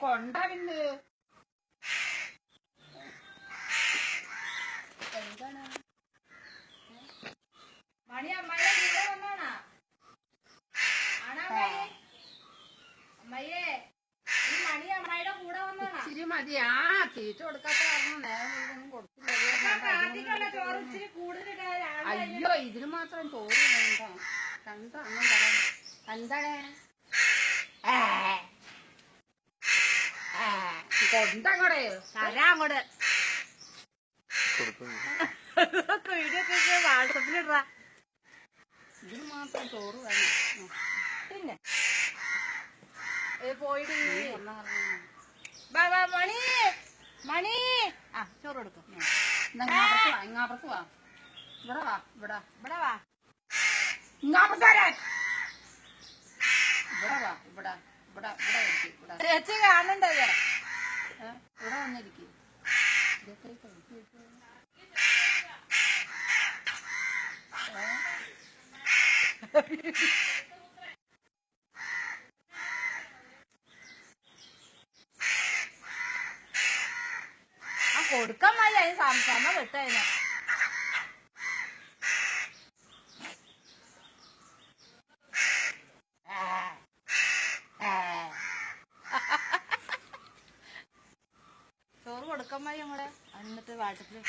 കൊണ്ട പിന്നെ മണി അമ്മയുടെ കൂടെ വന്നാണാ? ആണാ അമ്മായി? അമ്മയെ ഈ മണി അമ്മായിയുടെ കൂടെ വന്നാണാ? ഇച്ചിരി മതി. ആ തീറ്റ കൊടുക്കാത്ത കാരണം നേരം കൊടുത്തില്ല. ചോറ് ഇച്ചിരി കൂടുതലിടാ അയ്യോ ഇതിന് മാത്രം ചോറ് വേണ്ട. രണ്ടെണ്ണം തരാം എന്താണ്? ഏ. കൊണ്ടങ്ങടെ തരാ അങ്ങോട്ട്. വീഡിയോ ഒക്കെ വാട്സപ്പിലിടാ ഇതിന് മാത്രം ചോറ് വേണം. പിന്നെ? ഏ, പോയിട്ട് നീ വന്നാ കാരണം. വാ, വാ, മണി. മണി. ആ ചോറ് കൊടുക്കും. എന്നാ ഇങ്ങാപ്പുറത്ത് വാ ഇങ്ങാപ്പുറത്ത് വാ. ഇവിടെ വാ ഇവിടെ. ഇവിടെ വാ. ഇങ്ങാപ്പുറത്ത് വരാൻ ഇവിടെ വാ ഇവിടെ ഇവിടെ ഇവിടെ ഇരിക്ക്, ഇവിടെ ചേച്ചി കാണണ്ടത് ഏ, ഇവിടെ വന്നിരിക്കും ഇതൊക്കെ ഈ കഴിച്ച് വെച്ചോ. ഏ? ആ കൊടുക്കാൻ മതി അതിന് വിട്ടായിരുന്നു ചോറ് കൊടുക്കാൻ മതി നമ്മടെ എന്നിട്ട് വാട്സപ്പിൽ